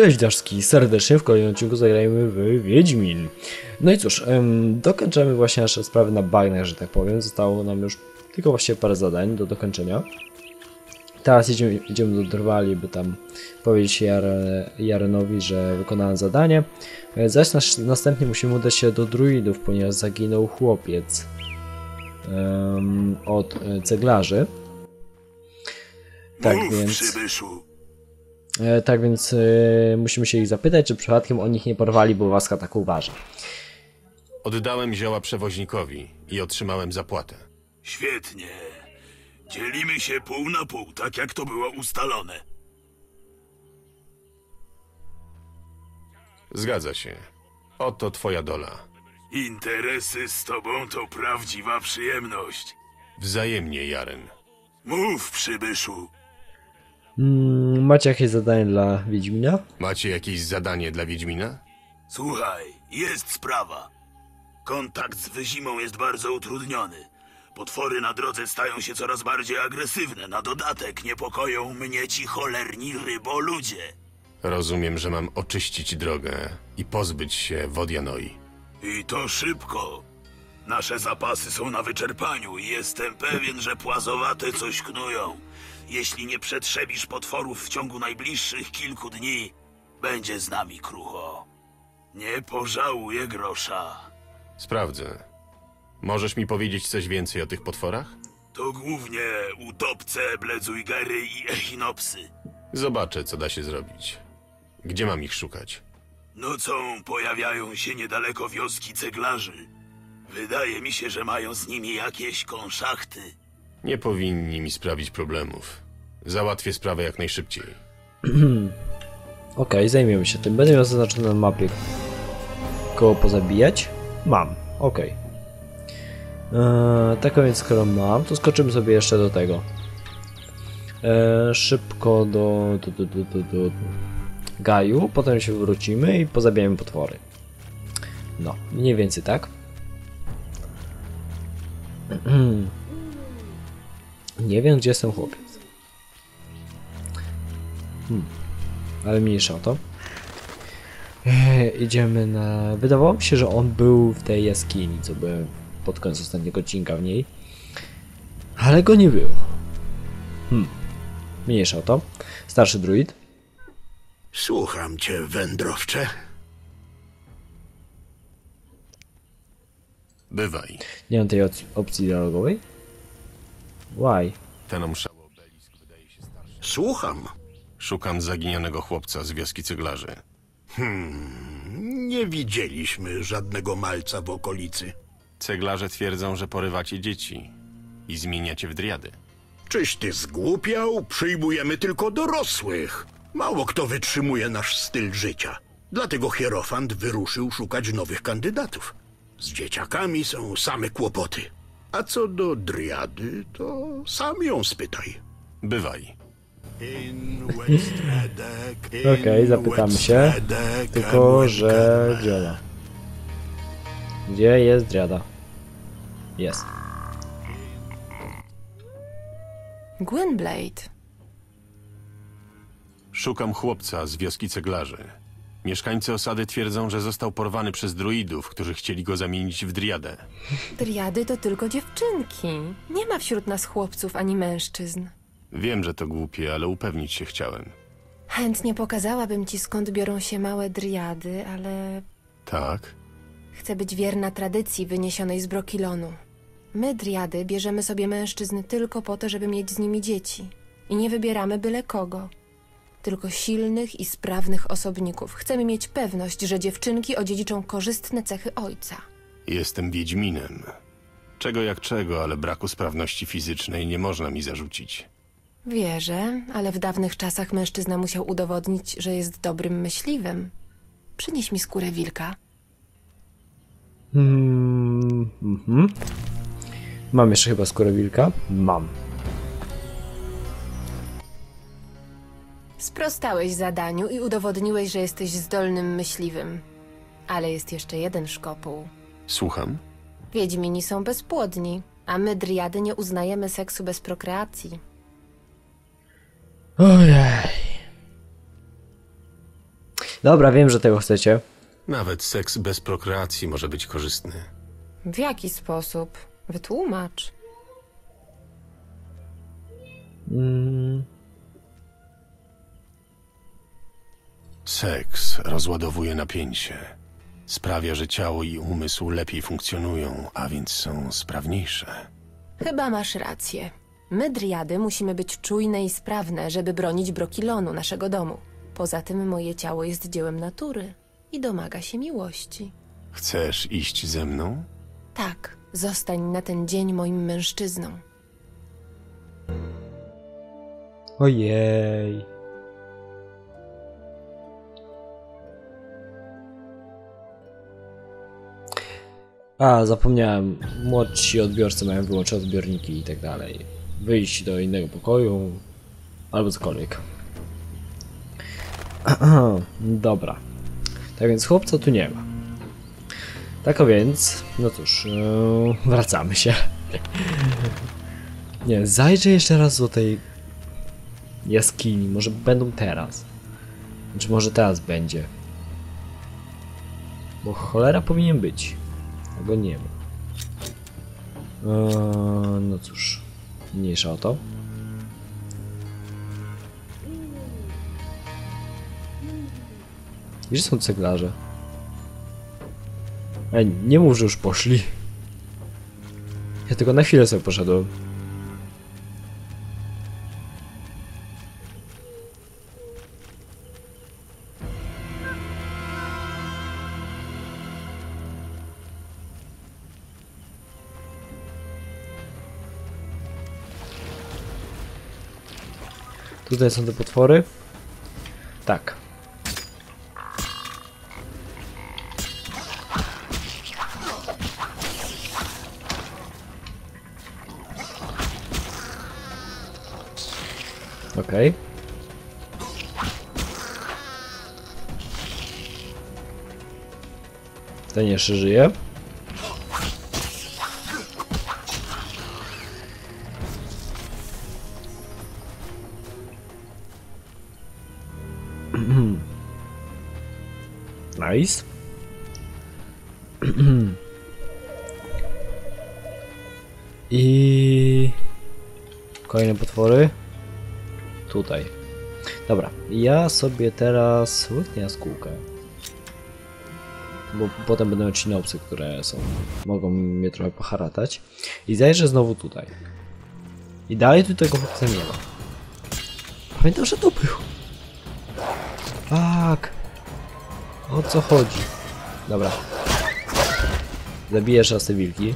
Cześć Daszki, serdecznie w kolejnym odcinku zagrajmy w Wiedźmin. No i cóż, em, dokończamy właśnie nasze sprawy na bagnach, że tak powiem. Zostało nam już tylko właściwie parę zadań do dokończenia. Teraz idziemy, idziemy do Drwali, by tam powiedzieć Jare, Jarenowi, że wykonałem zadanie. E, Zaś nas, następnie musimy udać się do druidów, ponieważ zaginął chłopiec em, od e, ceglarzy. Tak Mów, więc... przybyszu. E, tak więc e, musimy się ich zapytać, czy przypadkiem oni ich nie porwali, bo łaska tak uważa. Oddałem zioła przewoźnikowi i otrzymałem zapłatę. Świetnie. Dzielimy się pół na pół, tak jak to było ustalone. Zgadza się. Oto twoja dola. Interesy z tobą to prawdziwa przyjemność. Wzajemnie, Jaren. Mów, przybyszu. Mm, macie jakieś zadanie dla Wiedźmina? Macie jakieś zadanie dla Wiedźmina? Słuchaj, jest sprawa. Kontakt z wyzimą jest bardzo utrudniony. Potwory na drodze stają się coraz bardziej agresywne. Na dodatek niepokoją mnie ci cholerni ryboludzie. Rozumiem, że mam oczyścić drogę i pozbyć się Wodianoi. I to szybko. Nasze zapasy są na wyczerpaniu i jestem pewien, że płazowate coś knują. Jeśli nie przetrzebisz potworów w ciągu najbliższych kilku dni, będzie z nami krucho. Nie pożałuję grosza. Sprawdzę. Możesz mi powiedzieć coś więcej o tych potworach? To głównie utopce, bledzujgery i echinopsy. Zobaczę, co da się zrobić. Gdzie mam ich szukać? Nocą pojawiają się niedaleko wioski ceglarzy. Wydaje mi się, że mają z nimi jakieś konszachty. Nie powinni mi sprawić problemów. Załatwię sprawę jak najszybciej. Okej, zajmiemy się tym. Będę miał zaznaczone na mapie koło pozabijać. Mam, okej. Eee, tak a więc skoro mam, to skoczymy sobie jeszcze do tego. Eee, szybko do, do, do, do, do, do Gaju, potem się wrócimy i pozabijamy potwory. No, mniej więcej tak. Nie wiem, gdzie jest ten chłopiec. ale mniejsza o to. Eee, idziemy na. Wydawało mi się, że on był w tej jaskini, co byłem pod koniec ostatniego odcinka w niej. Ale go nie było. Hmm. Mniejsza o to. Starszy druid. Słucham cię, wędrowcze. Bywaj. Nie mam tej opcji dialogowej. Why? Ten omszały obelisk wydaje się starszy. Słucham. Szukam zaginionego chłopca z wioski ceglarzy. Nie widzieliśmy żadnego malca w okolicy. Ceglarze twierdzą, że porywacie dzieci i zmieniacie w driady. Czyś ty zgłupiał? Przyjmujemy tylko dorosłych. Mało kto wytrzymuje nasz styl życia. Dlatego Hierofant wyruszył szukać nowych kandydatów. Z dzieciakami są same kłopoty. A co do driady, to sam ją spytaj. Bywaj. Okej, zapytamy się. Tylko, że. Gdzie ona? Gdzie jest Driada? Jest. Gwynblade. Szukam chłopca z wioski ceglarzy. Mieszkańcy osady twierdzą, że został porwany przez druidów, którzy chcieli go zamienić w driadę. Driady to tylko dziewczynki. Nie ma wśród nas chłopców ani mężczyzn. Wiem, że to głupie, ale upewnić się chciałem. Chętnie pokazałabym ci skąd biorą się małe driady, ale Tak? chcę być wierna tradycji wyniesionej z Brokilonu. My, driady, bierzemy sobie mężczyzn tylko po to, żeby mieć z nimi dzieci. I nie wybieramy byle kogo. Tylko silnych i sprawnych osobników. Chcemy mieć pewność, że dziewczynki odziedziczą korzystne cechy ojca. Jestem Wiedźminem. Czego jak czego, ale braku sprawności fizycznej nie można mi zarzucić. Wierzę, ale w dawnych czasach mężczyzna musiał udowodnić, że jest dobrym myśliwym. Przynieś mi skórę wilka. Hmm, mhm. Mam jeszcze chyba skórę wilka? Mam. Sprostałeś zadaniu i udowodniłeś, że jesteś zdolnym myśliwym. Ale jest jeszcze jeden szkopuł. Słucham? Wiedźmini są bezpłodni, a my, driady, nie uznajemy seksu bez prokreacji. Ojej. Dobra, wiem, że tego chcecie. Nawet seks bez prokreacji może być korzystny. W jaki sposób? Wytłumacz. Mm, Seks rozładowuje napięcie. Sprawia, że ciało i umysł lepiej funkcjonują, a więc są sprawniejsze. Chyba masz rację. My, driady, musimy być czujne i sprawne, żeby bronić Brokilonu, naszego domu. Poza tym moje ciało jest dziełem natury i domaga się miłości. Chcesz iść ze mną? Tak, zostań na ten dzień moim mężczyzną. ojej. A, zapomniałem. Młodsi odbiorcy mają wyłączone odbiorniki i tak dalej. Wyjść do innego pokoju albo cokolwiek. Dobra. Tak więc chłopca tu nie ma. Tak więc, no cóż, yy, wracamy się. Nie, zajrzę jeszcze raz do tej jaskini. Może będą teraz. Czy może teraz będzie. Bo cholera powinien być. Albo nie ma. Eee, no cóż. Mniejsza o to. Gdzie są ceglarze? Ej, nie mów, że już poszli. Ja tylko na chwilę sobie poszedłem. Tutaj są te potwory. Tak. Okej. Ten jeszcze żyje. Potwory. Tutaj. Dobra, ja sobie teraz łyknę jaskółkę. Bo potem będą odcinopsy, które są. Mogą mnie trochę poharatać. I zajrzę znowu tutaj. I dalej tu tego chłopca nie ma. Pamiętam, że to był. Tak. O co chodzi? Dobra. Zabijesz raz te wilki.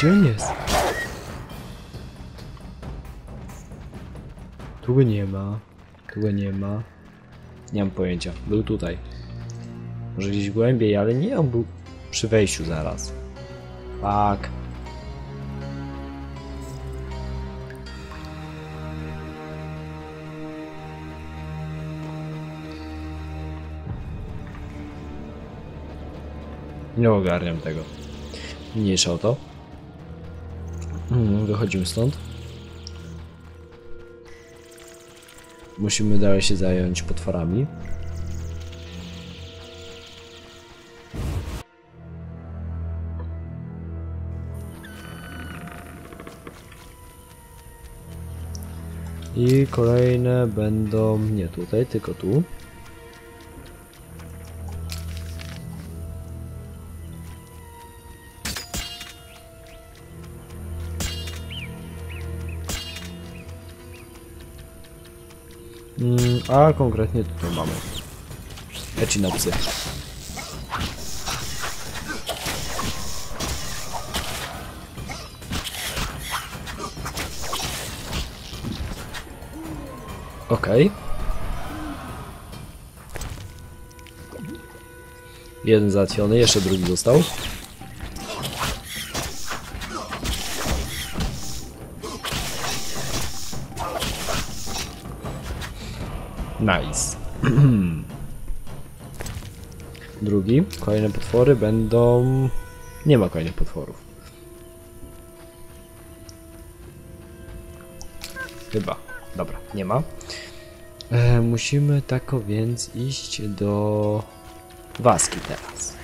Gdzie on jest? Tu go nie ma. Tu go nie ma. Nie mam pojęcia. Był tutaj. Może gdzieś głębiej, ale nie, on był przy wejściu zaraz. Tak. Nie ogarniam tego. Mniejsza o to. Mm, Wychodzimy stąd. Musimy dalej się zająć potworami. I kolejne będą nie tutaj, tylko tu. Mm, a konkretnie tutaj mamy Echinopsy. Okej. Jeden załatwiony, jeszcze drugi został. Nice. drugi. Kolejne potwory będą... Nie ma kolejnych potworów. Chyba. Dobra, nie ma. E, musimy tako więc iść do Waski teraz.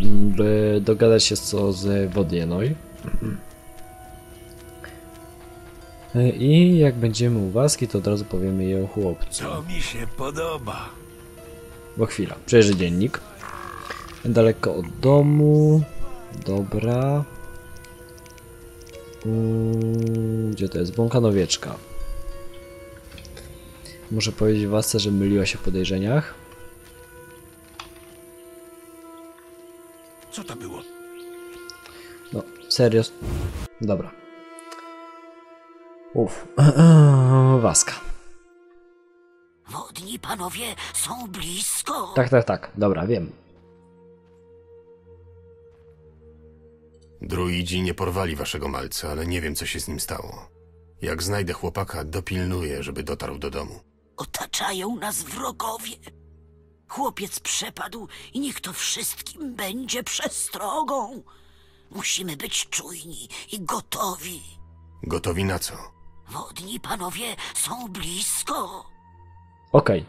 Mm, By dogadać się co z Wodienoj. I jak będziemy u Waski, to od razu powiemy jej o chłopcu. To mi się podoba. Bo chwila, przejrzę dziennik. Daleko od domu. Dobra. Mm, gdzie to jest? Bąkanowieczka. Muszę powiedzieć Wasce, że myliła się w podejrzeniach. Co to było? No, serio. Dobra. Uff. Waska. Wodni panowie są blisko. Tak, tak, tak. Dobra, wiem. Druidzi nie porwali waszego malca, ale nie wiem, co się z nim stało. Jak znajdę chłopaka, dopilnuję, żeby dotarł do domu. Otaczają nas wrogowie. Chłopiec przepadł i niech to wszystkim będzie przestrogą. Musimy być czujni i gotowi. Gotowi na co? Wodni panowie są blisko. Okej.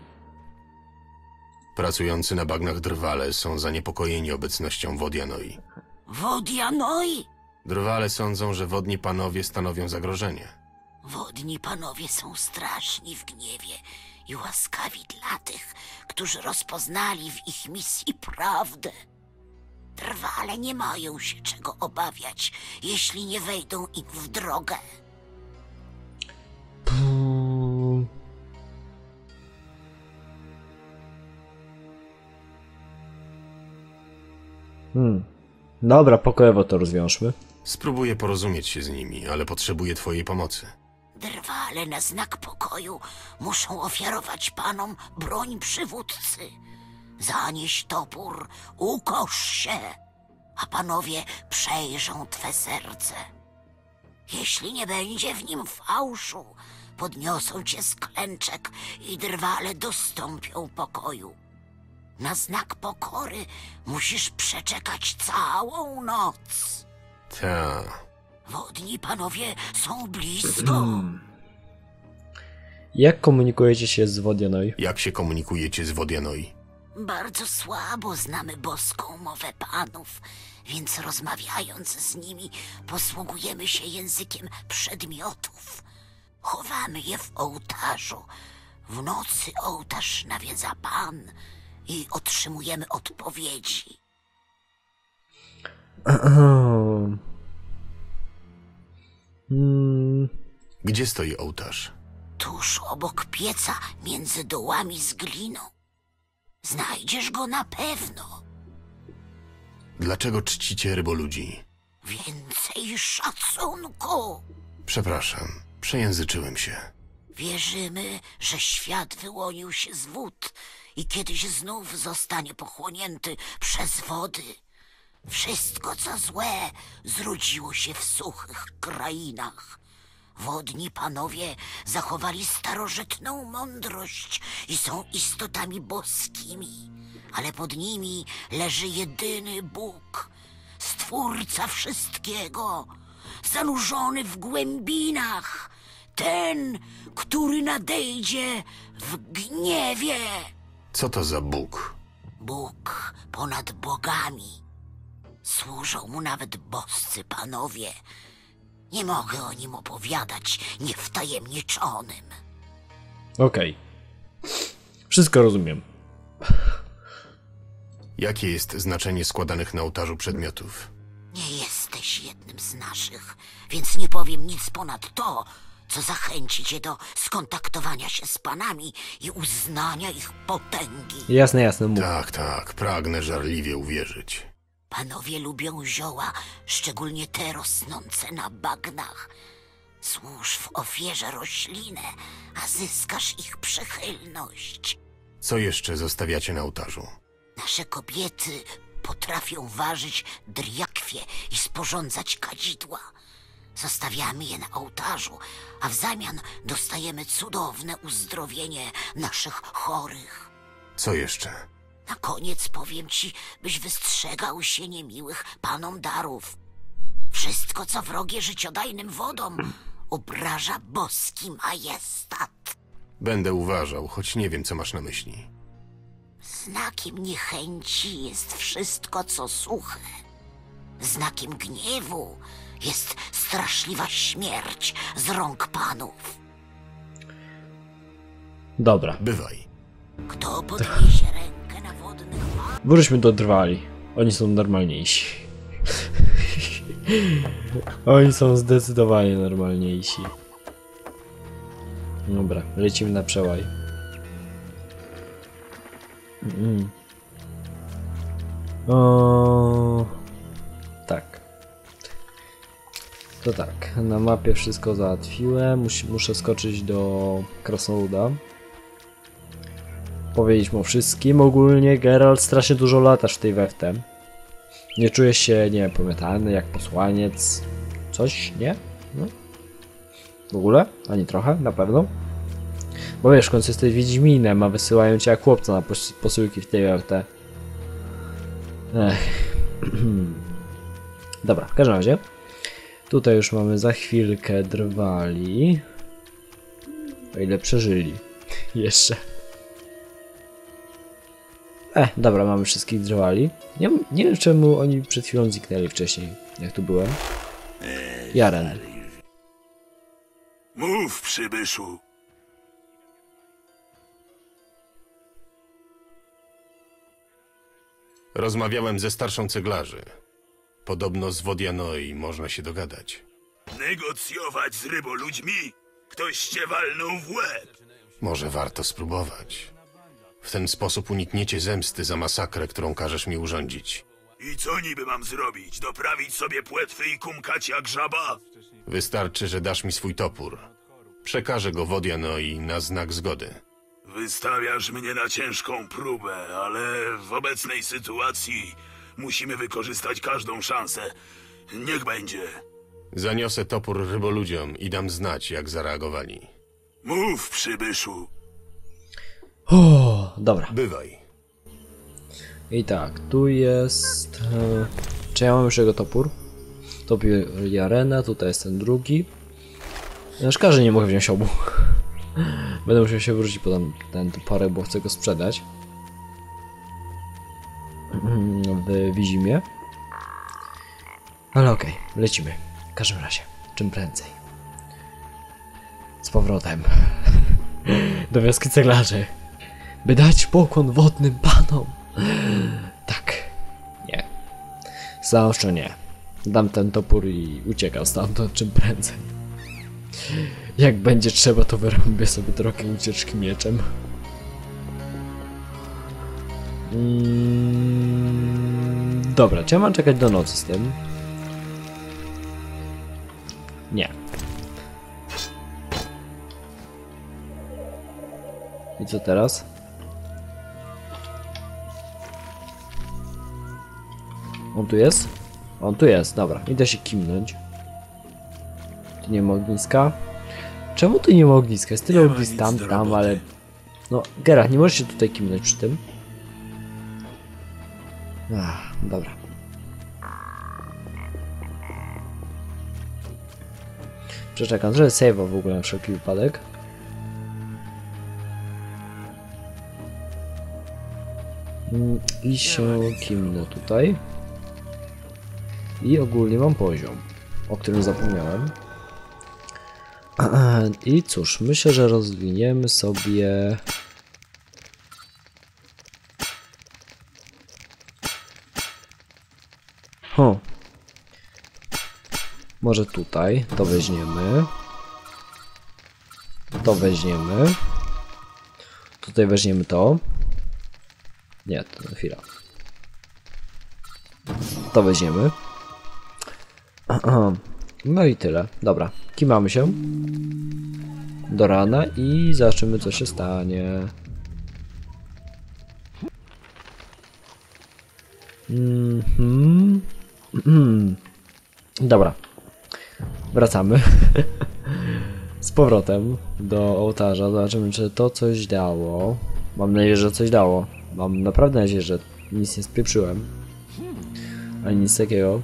Pracujący na bagnach drwale są zaniepokojeni obecnością Wodianoi. Wodianoi. Drwale sądzą, że wodni panowie stanowią zagrożenie. Wodni panowie są straszni w gniewie i łaskawi dla tych, którzy rozpoznali w ich misji prawdę. Drwale nie mają się czego obawiać, jeśli nie wejdą im w drogę. Hmm. Dobra, pokojowo to rozwiążmy. Spróbuję porozumieć się z nimi, ale potrzebuję twojej pomocy. Drwale na znak pokoju muszą ofiarować panom broń przywódcy. Zanieś topór, ukosz się, a panowie przejrzą twe serce. Jeśli nie będzie w nim fałszu, podniosą cię z klęczek i drwale dostąpią pokoju. Na znak pokory musisz przeczekać całą noc. Ta. Wodni panowie są blisko. Jak komunikujecie się z Wodianoj? Jak się komunikujecie z Wodianoi? Bardzo słabo znamy boską mowę panów, więc rozmawiając z nimi posługujemy się językiem przedmiotów. Chowamy je w ołtarzu. W nocy ołtarz nawiedza pan i otrzymujemy odpowiedzi. Gdzie stoi ołtarz? Tuż obok pieca między dołami z gliną. Znajdziesz go na pewno. Dlaczego czcicie ryboludzi? Więcej szacunku. Przepraszam, przejęzyczyłem się. Wierzymy, że świat wyłonił się z wód i kiedyś znów zostanie pochłonięty przez wody. Wszystko, co złe, zrodziło się w suchych krainach. Wodni panowie zachowali starożytną mądrość i są istotami boskimi, ale pod nimi leży jedyny Bóg, stwórca wszystkiego, zanurzony w głębinach, ten, który nadejdzie w gniewie. Co to za Bóg? Bóg ponad bogami. Służą mu nawet boscy panowie. Nie mogę o nim opowiadać niewtajemniczonym. Okej. Wszystko rozumiem. Jakie jest znaczenie składanych na ołtarzu przedmiotów? Nie jesteś jednym z naszych, więc nie powiem nic ponad to, co zachęci cię do skontaktowania się z panami i uznania ich potęgi. Jasne, jasne, mów. Tak, tak, pragnę żarliwie uwierzyć. Panowie lubią zioła, szczególnie te rosnące na bagnach. Służ w ofierze roślinę, a zyskasz ich przychylność. Co jeszcze zostawiacie na ołtarzu? Nasze kobiety potrafią ważyć driakwie i sporządzać kadzidła. Zostawiamy je na ołtarzu, a w zamian dostajemy cudowne uzdrowienie naszych chorych. Co jeszcze? Na koniec powiem ci, byś wystrzegał się niemiłych panom darów. Wszystko, co wrogie życiodajnym wodom, obraża boski majestat. Będę uważał, choć nie wiem, co masz na myśli. Znakiem niechęci jest wszystko, co suche. Znakiem gniewu jest straszliwa śmierć z rąk panów. Dobra. Bywaj. Kto podniesie wodnych panów? Wróćmy do drwali. Oni są normalniejsi. Oni są zdecydowanie normalniejsi. Dobra, lecimy na przełaj. Mm. O, tak. To tak, na mapie wszystko załatwiłem. Muszę skoczyć do Krasnoluda. Powiedzieć mu wszystkim. Ogólnie Geralt strasznie dużo latasz w tej weftę. Nie czujesz się, nie jak posłaniec. Coś, nie? No. W ogóle? Ani trochę, na pewno. Bo wiesz, w końcu jesteś Wiedźminem, a wysyłają cię jak chłopca na pos posyłki w tej WFT. Ech. Dobra, w każdym razie. Tutaj już mamy za chwilkę drwali. O ile przeżyli. Jeszcze. E, dobra, mamy wszystkich drwali. Nie, nie wiem czemu oni przed chwilą zniknęli wcześniej, jak tu byłem. Jaren. Mów, przybyszu. Rozmawiałem ze starszą ceglarzy. Podobno z Wodianoi można się dogadać. Negocjować z ryboludźmi? Ktoś cię walnął w łeb. Może warto spróbować. W ten sposób unikniecie zemsty za masakrę, którą każesz mi urządzić. I co niby mam zrobić? Doprawić sobie płetwy i kumkać jak żaba? Wystarczy, że dasz mi swój topór. Przekażę go Wodianoi na znak zgody. Wystawiasz mnie na ciężką próbę, ale w obecnej sytuacji musimy wykorzystać każdą szansę. Niech będzie. Zaniosę topór ryboludziom i dam znać, jak zareagowali. Mów, przybyszu. O, dobra. Bywaj. I tak, tu jest... E, czy ja mam już jego topór? Topór Jarena, tutaj jest ten drugi. Ja szkoda, że nie mogę wziąć obu. Będę musiał się wrócić po ten, ten toporek, bo chcę go sprzedać. W Wizimie. Ale okej, lecimy. W każdym razie, czym prędzej. Z powrotem. Do wioski ceglarzy. By dać pokłon wodnym panom. Tak. Nie. Stanowczo nie. Dam ten topór i uciekam stamtąd czym prędzej. Jak będzie trzeba, to wyrąbię sobie drogę ucieczki mieczem. Mm, dobra, czy ja mam czekać do nocy z tym? Nie. I co teraz? On tu jest? On tu jest, dobra. Idę się kimnąć. Tu nie ma ogniska. Czemu tu nie ma ogniska? Jest tyle Nie ognisk tam, tam, ale... No, Geralt, nie możesz się tutaj kimnąć przy tym. Ach, dobra. Przeczekam, że save'a w ogóle na wszelki wypadek. Mm, I się kimnę tutaj. I ogólnie mam poziom, o którym zapomniałem. I cóż, myślę, że rozwiniemy sobie... Ho. Może tutaj, to weźmiemy. To weźmiemy. Tutaj weźmiemy to. Nie, to chwila. To weźmiemy. No i tyle. Dobra, kimamy się do rana i zobaczymy co się stanie. Mhm. Mhm. Dobra. Wracamy. Z powrotem do ołtarza. Zobaczymy, czy to coś dało. Mam nadzieję, że coś dało. Mam naprawdę nadzieję, że nic nie spieprzyłem. Ani nic takiego.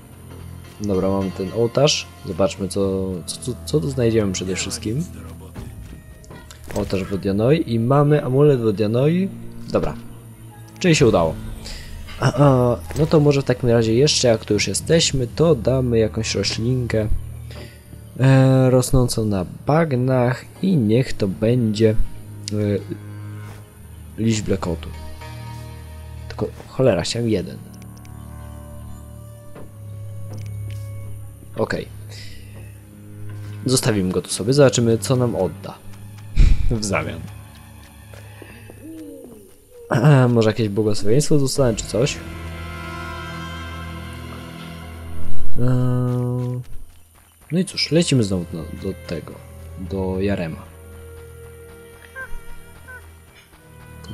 Dobra, mam ten ołtarz. Zobaczmy, co, co, co, tu znajdziemy przede wszystkim. Ołtarz Wodianoi i mamy amulet Wodianoi. Dobra, czyli się udało. A, a, no to może w takim razie jeszcze, jak tu już jesteśmy, to damy jakąś roślinkę e, rosnącą na bagnach i niech to będzie e, liść blekotu. Tylko cholera, chciałem jeden. Okej. Zostawimy go tu sobie, zobaczymy co nam odda w zamian. Może jakieś błogosławieństwo zostanę, czy coś? Eee, No i cóż, lecimy znowu do, do tego, do Jarema.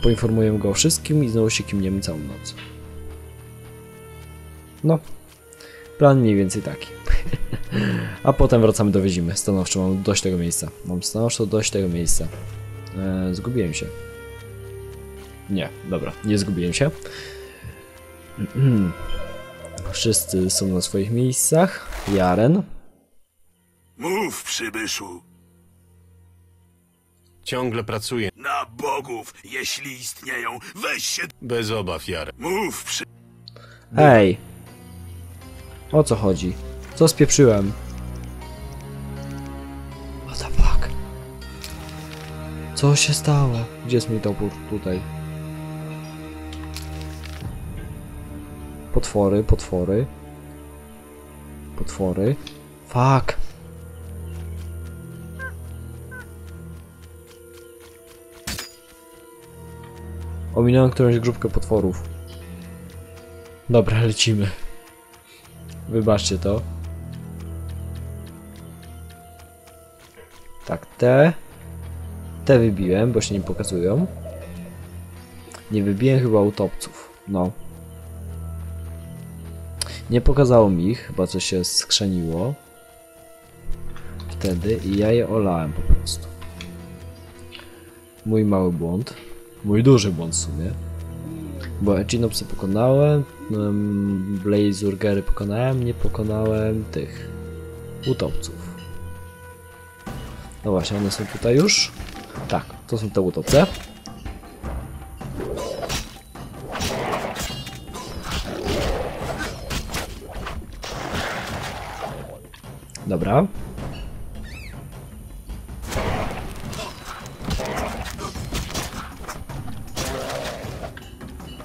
Poinformujemy go o wszystkim i znowu się kimniemy całą noc. No, plan mniej więcej taki. A potem wracamy do Wyzimy. Stanowczo mam dość tego miejsca. Mam stanowczo dość tego miejsca. Eee, zgubiłem się. Nie, dobra, nie zgubiłem się. Wszyscy są na swoich miejscach. Jaren. Mów, przybyszu. Ciągle pracuję. Na bogów, jeśli istnieją, weź się... Bez obaw, Jarem. Mów, przy... Ej! O co chodzi? Co spieprzyłem? Co się stało? Gdzie jest mój topór? Tutaj. Potwory, potwory. Potwory. Fuck! Ominąłem którąś grupkę potworów. Dobra, lecimy. Wybaczcie to. Tak, te. Te wybiłem, bo się nie pokazują. Nie wybiłem chyba utopców. No. Nie pokazało mi ich, chyba coś się skrzeniło. Wtedy i ja je olałem po prostu. Mój mały błąd. Mój duży błąd w sumie. Bo Echinopsy pokonałem, Blazurgery pokonałem, nie pokonałem tych utopców. No właśnie, one są tutaj już. Tak, to są te utopce. Dobra.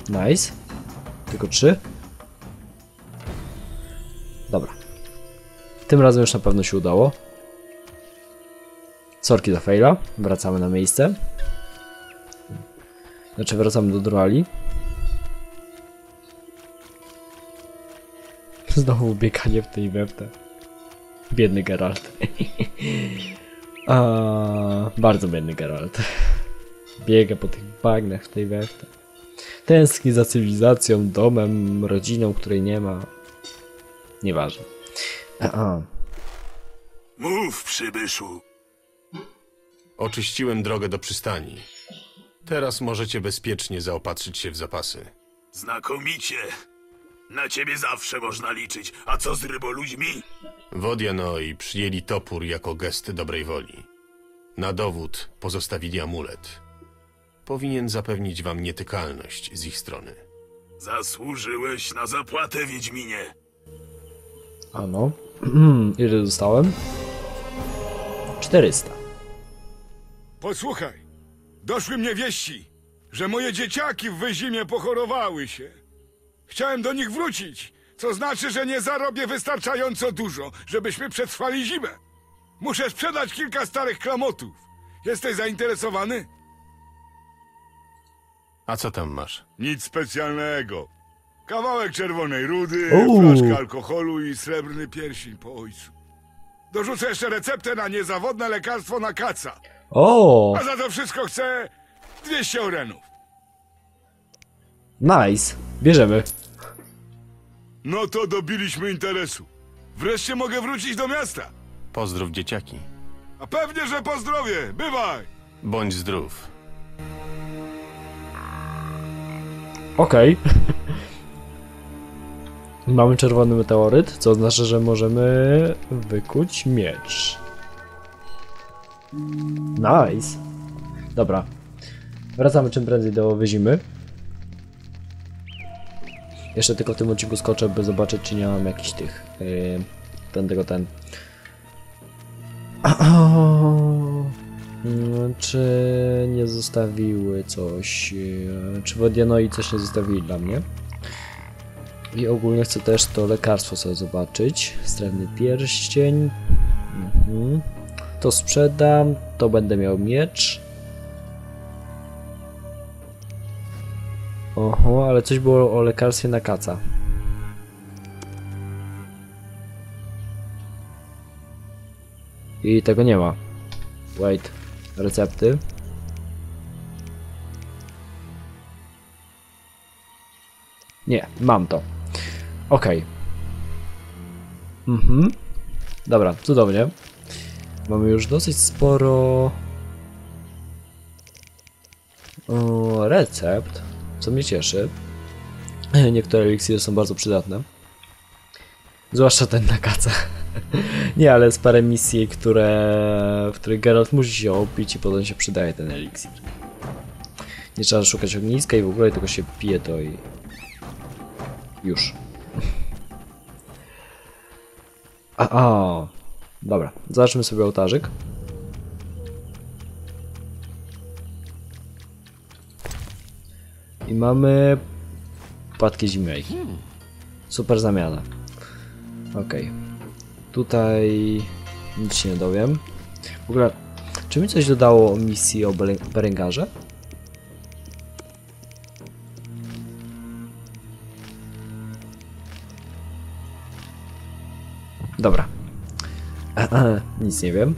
Nice. Tylko trzy. Dobra. Tym razem już na pewno się udało. Sorki za faila. Wracamy na miejsce. Znaczy wracamy do Droali. Znowu bieganie w tej wewte. Biedny Geralt. A, bardzo biedny Geralt. Biega po tych bagnach w tej wewte. Tęskni za cywilizacją, domem, rodziną, której nie ma. Nieważne. A, Mów, przybyszu. Oczyściłem drogę do przystani. Teraz możecie bezpiecznie zaopatrzyć się w zapasy. Znakomicie. Na ciebie zawsze można liczyć. A co z ryboludźmi? Wodianoi przyjęli topór jako gest dobrej woli. Na dowód pozostawili amulet. Powinien zapewnić wam nietykalność z ich strony. Zasłużyłeś na zapłatę, Wiedźminie. ano. Ile dostałem? 400. Posłuchaj, doszły mnie wieści, że moje dzieciaki w Wyzimie pochorowały się. Chciałem do nich wrócić, co znaczy, że nie zarobię wystarczająco dużo, żebyśmy przetrwali zimę. Muszę sprzedać kilka starych klamotów. Jesteś zainteresowany? A co tam masz? Nic specjalnego. Kawałek czerwonej rudy, Uuu. flaszka alkoholu i srebrny pierścień po ojcu. Dorzucę jeszcze receptę na niezawodne lekarstwo na kaca. O, A za to wszystko chcę 200 orenów. nice. Bierzemy. No to dobiliśmy interesu. Wreszcie mogę wrócić do miasta. Pozdrów dzieciaki. A pewnie, że pozdrowie. Bywaj. Bądź zdrów. Okej. Mamy czerwony meteoryt, co oznacza, że możemy wykuć miecz. Nice. Dobra. Wracamy czym prędzej do wyzimy. Jeszcze tylko w tym odcinku skoczę, by zobaczyć, czy nie mam jakichś tych... Yy, ten, tego, ten... Mm, Czy nie zostawiły coś... yy, Czy Wodianoi coś nie zostawili dla mnie? I ogólnie chcę też to lekarstwo sobie zobaczyć. Strefny pierścień. Mhm. To sprzedam, to będę miał miecz. Oho, ale coś było o lekarstwie na kaca. I tego nie ma. Wait. Recepty. Nie, mam to. Okej. Mhm. Dobra, cudownie. Mamy już dosyć sporo o, recept, co mnie cieszy. Niektóre eliksiry są bardzo przydatne. Zwłaszcza ten na kaca. Nie, ale jest parę misji, które, w których Geralt musi się opić i potem się przydaje ten eliksir. Nie trzeba szukać ogniska i w ogóle tylko się pije to i... Już. A, a. Dobra, zobaczmy sobie ołtarzyk. I mamy płatki zimnej. Super zamiana. Okej. Tutaj nic się nie dowiem. W ogóle, czy mi coś dodało o misji o Berengarze? Nic nie wiem.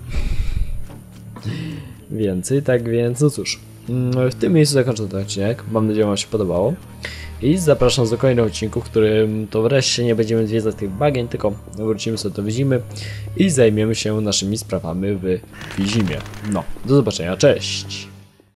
Więcej, tak więc, no cóż. Mm, W tym miejscu zakończę ten odcinek. Mam nadzieję, że Wam się podobało. I zapraszam do kolejnych odcinków, w którym to wreszcie nie będziemy zwiedzać tych bagien, tylko wrócimy sobie do Wizimy i zajmiemy się naszymi sprawami w Wizimie. No, do zobaczenia, cześć!